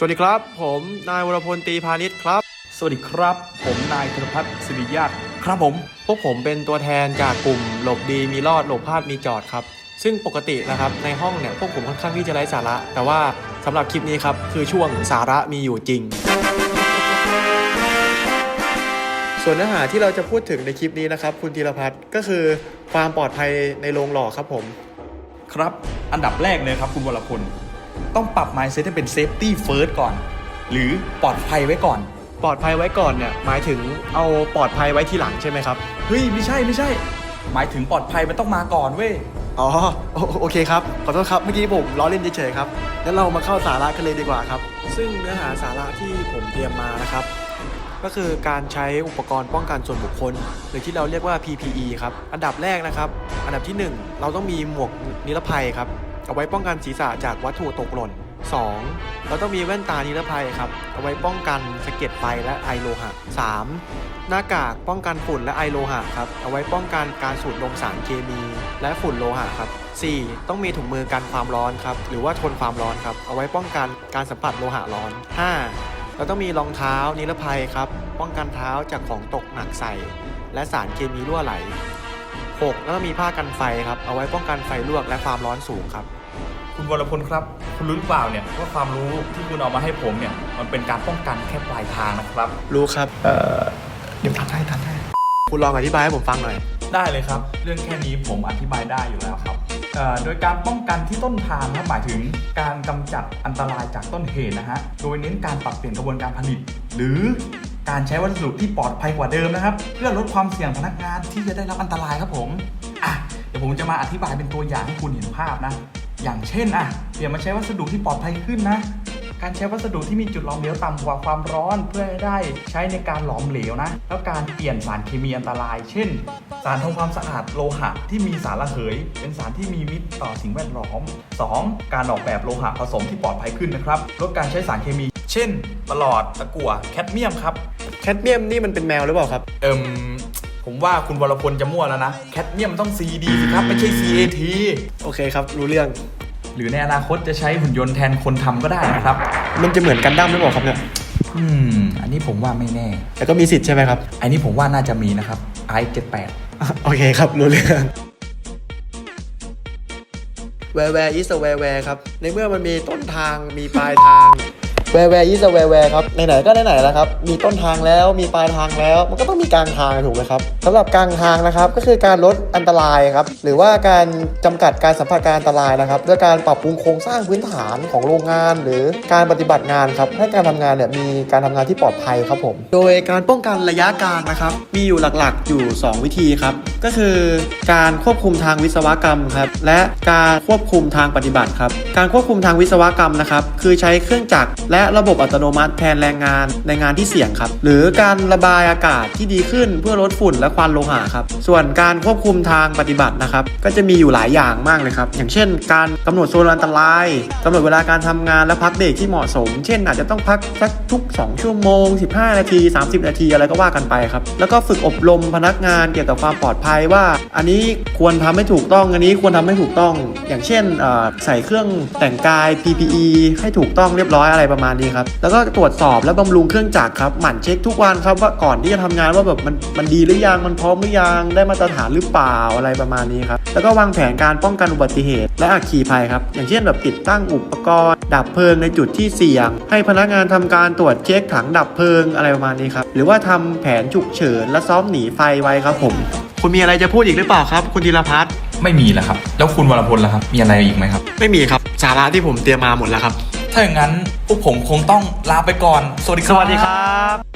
สวัสดีครับ ผมนายวรพลตรีพาณิชย์ครับ สวัสดีครับ ผมนายธนพัฒน์สิริญาติครับผม พวกผมเป็นตัวแทนจากกลุ่มหลบดีมีรอดหลบพลาดมีจอดครับ ซึ่งปกตินะครับในห้องเนี่ยพวกผมค่อนข้างที่จะไร้สาระ แต่ว่าสำหรับคลิปนี้ครับคือช่วงสาระมีอยู่จริง ส่วนเนื้อหาที่เราจะพูดถึงในคลิปนี้นะครับคุณธีรพัฒน์ก็คือความปลอดภัยในโรงหล่อครับผม ครับ อันดับแรกเลยครับคุณวรพล ต้องปรับ mindset ให้เป็น safety first ก่อน หรือปลอดภัยไว้ก่อน ปลอดภัยไว้ก่อนเนี่ยหมายถึงเอาปลอดภัยไว้ทีหลังใช่ไหมครับ เฮ้ย ไม่ใช่ไม่ใช่ หมายถึงปลอดภัยมันต้องมาก่อนเว้ย อ๋อโอโอเคครับ ขอโทษครับ เมื่อกี้ผมล้อเล่นเฉยๆครับ งั้นเรามาเข้าสาระกันเลยดีกว่าครับ ซึ่งเนื้อหาสาระที่ผมเตรียมมานะครับ ก็คือการใช้อุปกรณ์ป้องกันส่วนบุคคล หรือที่เราเรียกว่า PPE ครับ อันดับแรกนะครับ อันดับที่ 1 เราต้องมีหมวกนิรภัยครับ เอาไว้ป้องกันศีรษะจากวัตถุตกหล่น 2. เราต้องมีแว่นตานิรภัยครับเอาไว้ป้องกันสะเก็ดไฟและไอโลหะ 3. หน้ากากป้องกันฝุ่นและไอโลหะครับเอาไว้ป้องกันการสูดดมสารเคมี และฝุ่นโลหะครับ 4. ต้องมีถุงมือกันความร้อนครับหรือว่าทนความร้อนครับเอาไว้ป้องกันการสัมผัสโลหะร้อน 5. เราต้องมีรองเท้านิรภัยครับป้องกันเท้าจากของตกหนักใส่ และสารเคมีรั่วไหล 6. แล้วก็มีผ้ากันไฟครับเอาไว้ป้องกันไฟลวกและความร้อนสูงครับ คุณวรพลครับ คุณรู้หรือเปล่าเนี่ยว่าความรู้ที่คุณเอามาให้ผมเนี่ย มันเป็นการป้องกันแค่ปลายทางนะครับ รู้ครับ เอ่อ เดี๋ยวทันให้ทันให้คุณลองอธิบายให้ผมฟังหน่อย ได้เลยครับ เรื่องแค่นี้ผมอธิบายได้อยู่แล้วครับเอ่อโดยการป้องกันที่ต้นทางครับหมายถึงการกำจัดอันตรายจากต้นเหตุนะฮะ โดยเน้นการปรับเปลี่ยนกระบวนการผลิต หรือการใช้วัสดุที่ปลอดภัยกว่าเดิมนะครับ เพื่อลดความเสี่ยงพนักงานที่จะได้รับอันตรายครับผม อะ เดี๋ยวผมจะมาอธิบายเป็นตัวอย่างให้คุณเห็นภาพนะ อย่างเช่นอะเปลี่ยนมาใช้วัสดุที่ปลอดภัยขึ้นนะ การใช้วัสดุที่มีจุดหลอมเหลวต่ำกว่าความร้อนเพื่อให้ได้ใช้ในการหลอมเหลวนะ แล้วการเปลี่ยนสารเคมีอันตราย เช่น สารทำความสะอาดโลหะที่มีสารระเหย เป็นสารที่มีมิตรต่อสิ่งแวดล้อม 2. การออกแบบโลหะผสมที่ปลอดภัยขึ้นนะครับลดการใช้สารเคมี เช่นประหลอดตะกั่วแคดเมียมครับ แคดเมียมนี่มันเป็นแมวหรือเปล่าครับ เอิม ผมว่าคุณวรพลจะมั่วแล้วนะ แคดเมียมต้อง CD สิครับ ไม่ใช่ CAT โอเคครับ รู้เรื่อง หรือในอนาคตจะใช้หุ่นยนต์แทนคนทำก็ได้นะครับ มันจะเหมือนกันดั้มหรือเปล่าครับเนี่ย อืม อันนี้ผมว่าไม่แน่ แต่ก็มีสิทธิ์ใช่ไหมครับ อันนี้ผมว่าน่าจะมีนะครับ i 7 8โอเคครับ รู้เรื่องแวร์แวร์อิสแวร์แวร์ครับ ในเมื่อมันมีต้นทางมีปลายทาง แวร์แวร์อิสแวร์แวร์ครับไหนๆก็ไหนๆแล้วครับมีต้นทางแล้วมีปลายทางแล้ว มันก็ต้องมีกลางทางถูกไหมครับสำหรับกลางทางนะครับก็คือการลดอันตรายครับหรือว่าการจำกัดการสัมผัสการอันตรายนะครับด้วยการปรับปรุงโครงสร้างพื้นฐานของโรงงาน หรือการปฏิบัติงานครับให้การทำงานเนี่ยมีการทำงานที่ปลอดภัยครับผมโดยการป้องกันระยะกลางนะครับมีอยู่หลักๆอยู่ 2 วิธีครับก็คือการควบคุมทางวิศวกรรมครับและการควบคุมทางปฏิบัติครับการควบคุมทางวิศวกรรมนะครับคือใช้เครื่องจักรและและระบบอัตโนมัติแทนแรงงานในงานที่เสี่ยงครับ หรือการระบายอากาศที่ดีขึ้นเพื่อลดฝุ่นและควันโลหะครับ ส่วนการควบคุมทางปฏิบัตินะครับ ก็จะมีอยู่หลายอย่างมากเลยครับ อย่างเช่น การกำหนดโซนอันตรายกำหนดเวลาการทำงานและพักเบรกที่เหมาะสม เช่น อาจจะต้องพักสักทุก 2 ชั่วโมง 15 นาที 30 นาทีอะไรก็ว่ากันไปครับ แล้วก็ฝึกอบรมพนักงานเกี่ยวกับความปลอดภัยว่า อันนี้ควรทำให้ถูกต้อง อันนี้ควรทำให้ถูกต้อง อย่างเช่นใส่เครื่องแต่งกาย PPE ให้ถูกต้องเรียบร้อยอะไรประมาณนี้ครับ แล้วก็ตรวจสอบและบำรุงเครื่องจักรครับ หมั่นเช็คทุกวันครับว่าก่อนที่จะทำงานว่าแบบมันมันดีหรือยัง มันพร้อมหรือยัง ได้มาตรฐานหรือเปล่าอะไรประมาณนี้ครับ แล้วก็วางแผนการป้องกันอุบัติเหตุ และอัคคีภัยครับ อย่างเช่นแบบติดตั้งอุปกรณ์ ดับเพลิงในจุดที่เสี่ยง ให้พนักงานทำการตรวจเช็คถังดับเพลิงอะไรประมาณนี้ครับ หรือว่าทำแผนฉุกเฉินและซ้อมหนีไฟไว้ครับผม คุณมีอะไรจะพูดอีกหรือเปล่าครับ คุณธีรพัฒน์ไม่มีแล้วครับ แล้วคุณวรพลล่ะครับ มีอะไรอีกไหมครับ ไม่มีครับ สาระที่ผมเตรียมมาหมดแล้วครับ ถ้าอย่างนั้นพวกผมคงต้องลาไปก่อน สวัสดีคสรับวัสดีครับ